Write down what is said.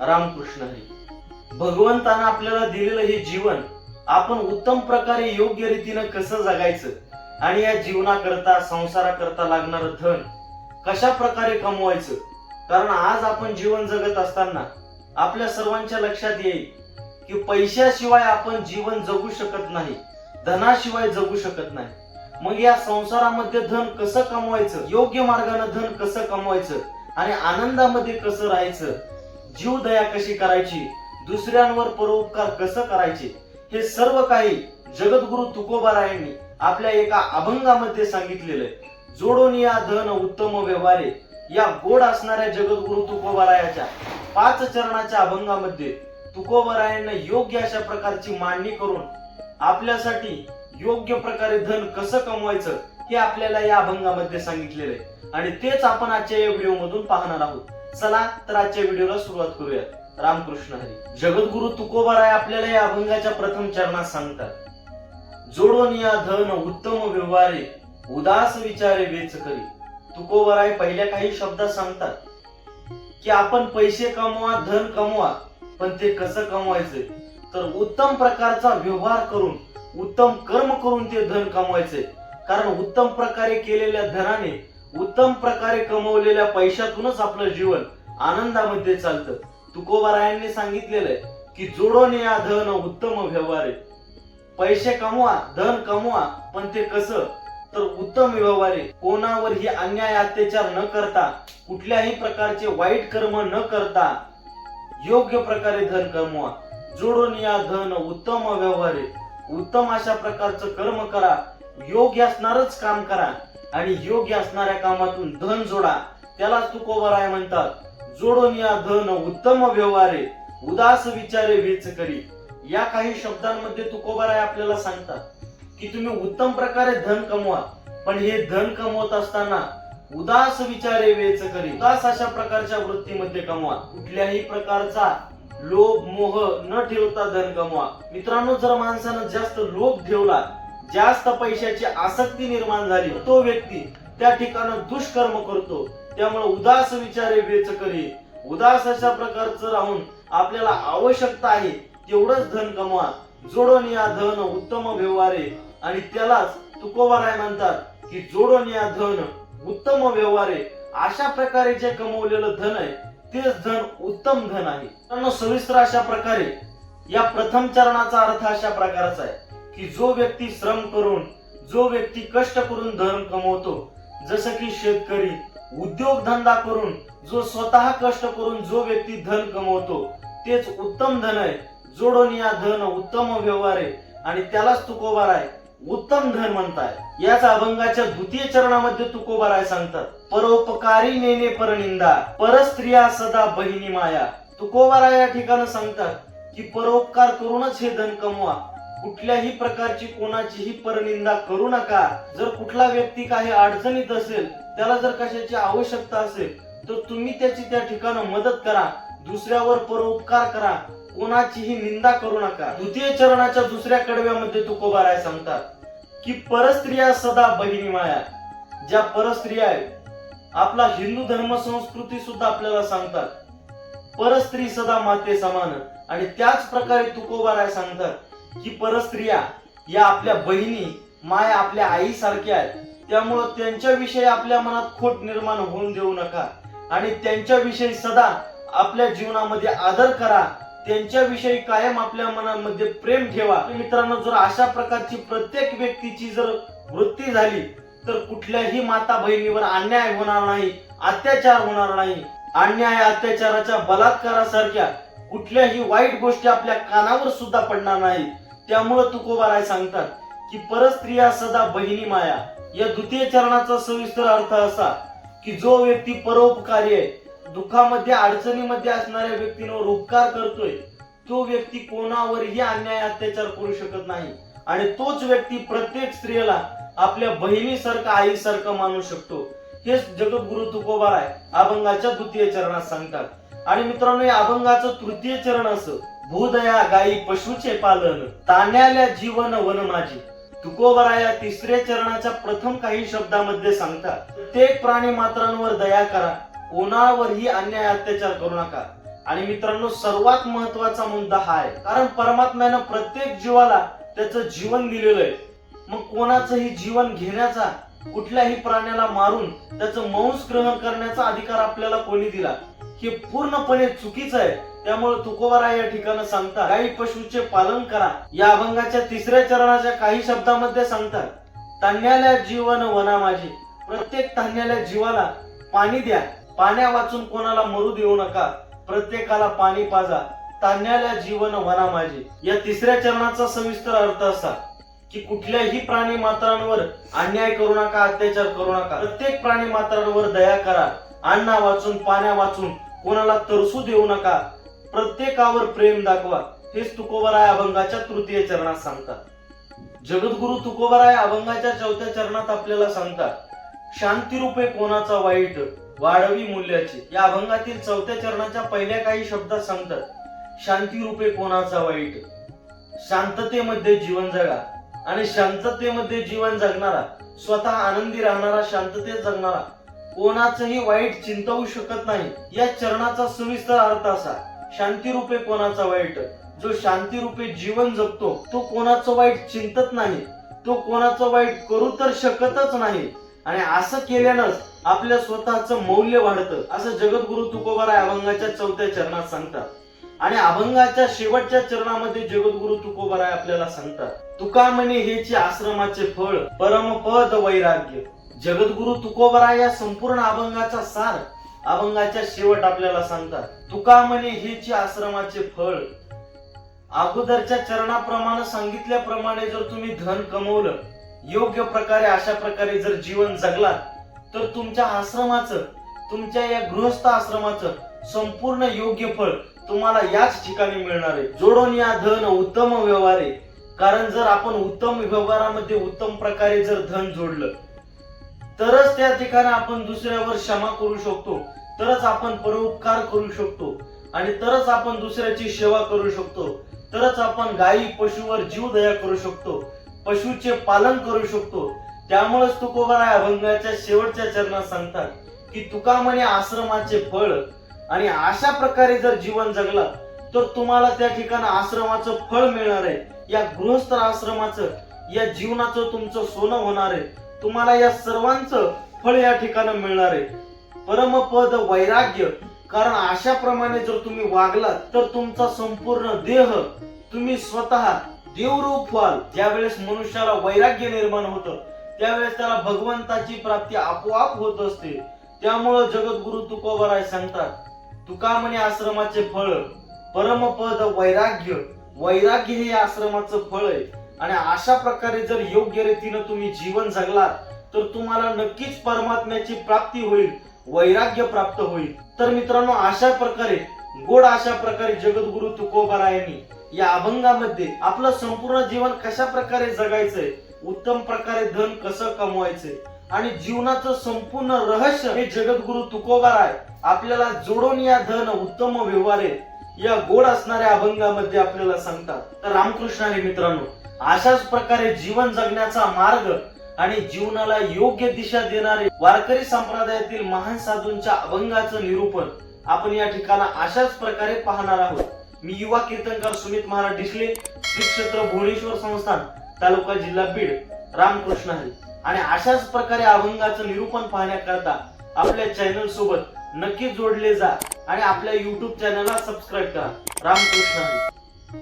रामकृष्ण हरी भगवंतानं आपल्याला दिलेलं हे जीवन आपण उत्तम प्रकारे योग्य रीतीनं कसं जगायचं? आणि या जीवनाकरता संसाराकरता लागणारं धन कशा प्रकारे कमवायचं? कारण आज आपण जीवन जगत असताना आपल्या सर्वांच्या लक्षात येईल की पैशाशिवाय आपण जीवन जगू शकत नाही धनाशिवाय जगू शकत नाही. मग या संसारामध्ये धन कसं कमवायचं? योग्य मार्गाने धन कसं कमवायचं? आणि आनंदामध्ये कसं राहायचं? जीव दया कशी करायची? दुसऱ्यांवर परोपकार कसं करायचे? हे सर्व काही जगद्गुरु तुकोबारायांनी आपल्या एका अभंगामध्ये सांगितलेलं आहे. जोडून या धन उत्तम व्यवहारे या गोड असणाऱ्या जगद्गुरु तुकोबारायाच्या पाच चरणाच्या अभंगामध्ये तुकोबारायांना योग्य अशा प्रकारची मांडणी करून आपल्यासाठी योग्य प्रकारे धन कसं कमवायचं हे आपल्याला या अभंगामध्ये सांगितलेलं आहे. आणि तेच आपण आजच्या या व्हिडिओ मधून पाहणार आहोत. चला तर आजच्या व्हिडिओला सुरुवात करूया. रामकृष्ण हरी. जगद्गुरु तुकोबाराय आपल्याला या अभंगाच्या प्रथम चरणात सांगतात. जोडून या धन उत्तम व्यवहारे उदास विचारे वेच करी. तुकोबाराय पहिल्या काही शब्दात सांगतात की आपण पैसे कमवा धन कमवा पण ते कसं कमवायचे? तर उत्तम प्रकारचा व्यवहार करून उत्तम कर्म करून ते धन कमवायचे. कारण उत्तम प्रकारे केलेल्या धनाने उत्तम प्रकारे कमवलेल्या पैशातूनच आपलं जीवन आनंदामध्ये चालतं. तुकोबारायांनी सांगितलेलं आहे की जोडोने या धन उत्तम व्यवहार आहे. पैसे कमवा धन कमवा पण ते कसं? तर उत्तम व्यवहार आहे. कोणावरही अन्याय अत्याचार न करता कुठल्याही प्रकारचे वाईट कर्म न करता योग्य प्रकारे धन कमवा. जोडून या धन उत्तम व्यवहार आहे. उत्तम अशा प्रकारचं कर्म करा. योग्य असणारच काम करा. आणि योग्य असणाऱ्या कामातून धन जोडा. त्यालाच तुकोबराय म्हणतात. जोडून या धन उत्तम व्यवहारे उदास विचारे वेच करी. या काही शब्दांमध्ये तुकोबराय आपल्याला सांगतात की तुम्ही उत्तम प्रकारे धन कमवा. पण हे धन कमवत असताना उदास विचारे वेच करी. उदास अशा प्रकारच्या वृत्तीमध्ये कमवा. कुठल्याही प्रकारचा लोभ मोह न ठेवता धन कमवा. मित्रांनो जर माणसानं जास्त लोभ ठेवला जास्त पैशाची आसक्ती निर्माण झाली. तो व्यक्ती त्या ठिकाणी दुष्कर्म करतो. त्यामुळे उदास विचारे वेच करी उदास अशा प्रकारचं राहून आपल्याला आवश्यकता आहे तेवढंच धन कमवा. जोडून या धन उत्तम व्यवहारे आणि त्यालाच तुकोबाराय म्हणतात की जोडून या धन उत्तम व्यवहारे अशा प्रकारे जे कमवलेलं धन आहे तेच धन उत्तम धन आहे. सविस्तर अशा प्रकारे या प्रथम चरणाचा अर्थ अशा प्रकारचा आहे. की जो व्यक्ती श्रम करून जो व्यक्ती कष्ट करून धन कमवतो जसं की शेतकरी उद्योगधंदा करून जो स्वतः कष्ट करून जो व्यक्ती धन कमवतो तेच उत्तम धन आहे. जोडून या धन उत्तम व्यवहार आहे आणि त्यालाच तुकोबार आहे. उत्तम धन म्हणताय. याच अभंगाच्या द्वितीय चरणामध्ये तुकोबाराय सांगतात. परोपकारी नेने परनिंदा परस्त्रिया सदा बहिणी माया. तुकोबाराय या ठिकाणी सांगतात की परोपकार करूनच हे धन कमवा. कुठल्याही प्रकारची कोणाचीही परनिंदा करू नका. जर कुठला व्यक्ती काही अडचणीत असेल त्याला जर कशाची आवश्यकता असेल तर तुम्ही त्याची त्या ठिकाणी मदत करा. दुसऱ्यावर परोपकार करा. कोणाचीही निंदा करू नका. द्वितीय चरणाच्या दुसऱ्या कडव्यामध्ये तुकोबा राय सांगतात की परस्त्रिया सदा बहिणी माया ज्या परस्त्रिया आहेत आपला हिंदू धर्म संस्कृती सुद्धा आपल्याला सांगतात. परस्त्री सदा माते समान. आणि त्याच प्रकारे तुकोबाराय सांगतात की परस्त्रिया या आपल्या बहिणी माया आपल्या आई सारख्या आहेत. त्यामुळं त्यांच्याविषयी आपल्या मनात खोट निर्माण होऊन देऊ नका. आणि त्यांच्याविषयी सदा आपल्या जीवनामध्ये आदर करा. त्यांच्याविषयी कायम आपल्या मनामध्ये प्रेम ठेवा. मित्रांनो जर अशा प्रकारची प्रत्येक व्यक्तीची जर वृत्ती झाली तर कुठल्याही माता बहिणीवर अन्याय होणार नाही अत्याचार होणार नाही. अन्याय अत्याचाराच्या बलात्कारासारख्या कुठल्याही वाईट गोष्टी आपल्या कानावर सुद्धा पडणार नाही त्यामुळं तुकोबाराय सांगतात की परस्त्रिया सदा बहिणी माया. या द्वितीय चरणाचा सविस्तर अर्थ असा की जो व्यक्ती परोपकारी आहे दुःखामध्ये अडचणीमध्ये असणाऱ्या व्यक्तींवर उपकार करतोय तो व्यक्ती कोणावरही अन्याय अत्याचार करू शकत नाही. आणि तोच व्यक्ती प्रत्येक स्त्रियेला आपल्या बहिणीसारखा आईसारखं मानू शकतो. हेच जगद्गुरु तुकोबार आहे अभंगाच्या द्वितीय चरणात सांगतात. आणि मित्रांनो या अभंगाचं तृतीय चरण असं भूदया गायी पशुचे पालन तान्याला जीवन वन माझी. तुकोबराया तिसऱ्या चरणाच्या प्रथम काही शब्दामध्ये सांगतात प्रत्येक प्राणी मात्रांवर दया करा कोणावरही अन्याय अत्याचार करू नका. आणि मित्रांनो सर्वात महत्त्वाचा मुद्दा हा आहे कारण परमात्म्यानं प्रत्येक जीवाला त्याचं जीवन दिलेलं आहे. मग कोणाचंही जीवन घेण्याचा कुठल्याही प्राण्याला मारून त्याचं मांस ग्रहण करण्याचा अधिकार आपल्याला कोणी दिला? हे पूर्णपणे चुकीचं आहे. त्यामुळे तुकोबारा या ठिकाणी सांगतात. गाई पशुचे पालन करा. या अभंगाच्या तिसऱ्या चरणाच्या काही शब्दामध्ये सांगतात तान्याला जीवन वना माझे. प्रत्येक तान्याला जीवाला पाणी द्या. पाण्या वाचून कोणाला मरू देऊ नका. प्रत्येकाला पाणी पाजा. तान्याला जीवन वना माझे. या तिसऱ्या चरणाचा सविस्तर अर्थ असा की कुठल्याही प्राणी मात्रांवर अन्याय करू नका अत्याचार करू नका. प्रत्येक प्राणी मात्रांवर दया करा. अन्ना वाचून पाण्या वाचून कोणाला तरसू देऊ नका. प्रत्येकावर प्रेम दाखवा हेच तुकोबराय अभंगाच्या तृतीय चरणात सांगतात. जगद्गुरु तुकोबराय अभंगाच्या चौथ्या चरणात आपल्याला सांगतात शांती रूपे कोणाचा वाईट वाढवी मूल्याची. या अभंगातील चौथ्या चरणाच्या पहिल्या काही शब्दात सांगतात शांती रूपे कोणाचा वाईट? शांततेमध्ये जीवन जगा आणि शांततेमध्ये जीवन जगणारा स्वतः आनंदी राहणारा शांततेत जगणारा कोणाचंही वाईट चिंतवू शकत नाही या चरणाचा सविस्तर अर्थ असा शांतीरूपे कोणाचा वाईट? जो शांतीरूपे जीवन जगतो तो कोणाचं वाईट चिंतत नाही. तो कोणाचं वाईट करू तर शकतच नाही. आणि असं केल्यानंच आपल्या स्वतःचं मौल्य वाढतं. असं जगद्गुरु तुकोबाराय अभंगाच्या चौथ्या चरणात सांगतात. आणि अभंगाच्या शेवटच्या चरणामध्ये जगद्गुरु तुकोबाराय आपल्याला सांगतात तुका म्हणे हेचे आश्रमाचे फळ परमपद वैराग्य. जगद्गुरु तुकोबराय या संपूर्ण अभंगाचा सार अभंगाच्या शेवट आपल्याला सांगतात. तुका म्हणे हेचे आश्रमाचे फळ अगोदरच्या चरणाप्रमाणे सांगितल्याप्रमाणे जर तुम्ही धन कमवलं योग्य प्रकारे अशा प्रकारे जर जीवन जगलात तर तुमच्या आश्रमाचं तुमच्या या गृहस्थ आश्रमाचं संपूर्ण योग्य फळ तुम्हाला याच ठिकाणी मिळणार आहे. जोडून या धन उत्तम व्यवहारे. कारण जर आपण उत्तम व्यवहारामध्ये उत्तम प्रकारे जर धन जोडलं तरच त्या ठिकाणी आपण दुसऱ्यावर क्षमा करू शकतो. तरच आपण परोपकार करू शकतो आणि तरच आपण दुसऱ्याची सेवा करू शकतो. तरच आपण गायी पशुवर जीव दया करू शकतो. पशुचे पालन करू शकतो. त्यामुळेच तुकोबाराय अभंगाच्या शेवटच्या चरणात सांगतात की तुका म्हणे आश्रमाचे फळ आणि अशा प्रकारे जर जीवन जगला तर तुम्हाला त्या ठिकाणी आश्रमाचं फळ मिळणार आहे. या गृहस्थ आश्रमाचं या जीवनाचं तुमचं सोनं होणार आहे. तुम्हाला या सर्वांचं फळ या ठिकाणी मिळणार आहे. परमपद वैराग्य. कारण अशा प्रमाणे जर तुम्ही वागलात तर तुमचा संपूर्ण देह तुम्ही स्वतः देवरूप व्हाल. ज्यावेळेस मनुष्याला वैराग्य निर्माण होतं त्यावेळेस त्याला भगवंताची प्राप्ती आपोआप होत असते. त्यामुळं जगद्गुरु तुकोबराय सांगतात तुका म्हणे आश्रमाचे फळ परमपद वैराग्य वैराग्य हे आश्रमाचं फळ आहे. आणि अशा प्रकारे जर योग्य रीतीनं तुम्ही जीवन जगलात तर तुम्हाला नक्कीच परमात्म्याची प्राप्ती होईल. वैराग्य प्राप्त होईल. तर मित्रांनो अशा प्रकारे गोड अशा प्रकारे जगद्गुरु तुकोबारायांनी या अभंगामध्ये आपलं संपूर्ण जीवन कशा प्रकारे जगायचंय उत्तम प्रकारे धन कसं कमवायचंय आणि जीवनाचं संपूर्ण रहस्य हे जगद्गुरु तुकोबाराय आपल्याला जोडून या धन उत्तम व्यवहारे या गोड असणाऱ्या अभंगामध्ये आपल्याला सांगतात. तर रामकृष्ण हे मित्रांनो अशाच प्रकारे जीवन जगण्याचा मार्ग आणि जीवनाला योग्य दिशा देणारे वारकरी संप्रदायातील महान साधूंच्या अभंगाचं निरूपण आपण या ठिकाणी अशाच प्रकारे पाहणार आहोत. मी युवा कीर्तनकार सुमित महाराज डिसले श्री क्षेत्र भुवनेश्वर संस्थान तालुका जिल्हा बीड रामकृष्ण हरी. आणि अशाच प्रकारे अभंगाचं निरूपण पाहण्याकरता आपल्या चॅनल सोबत नक्की जोडले जा आणि आपल्या युट्यूब चॅनलला सबस्क्राईब करा. रामकृष्ण हरी.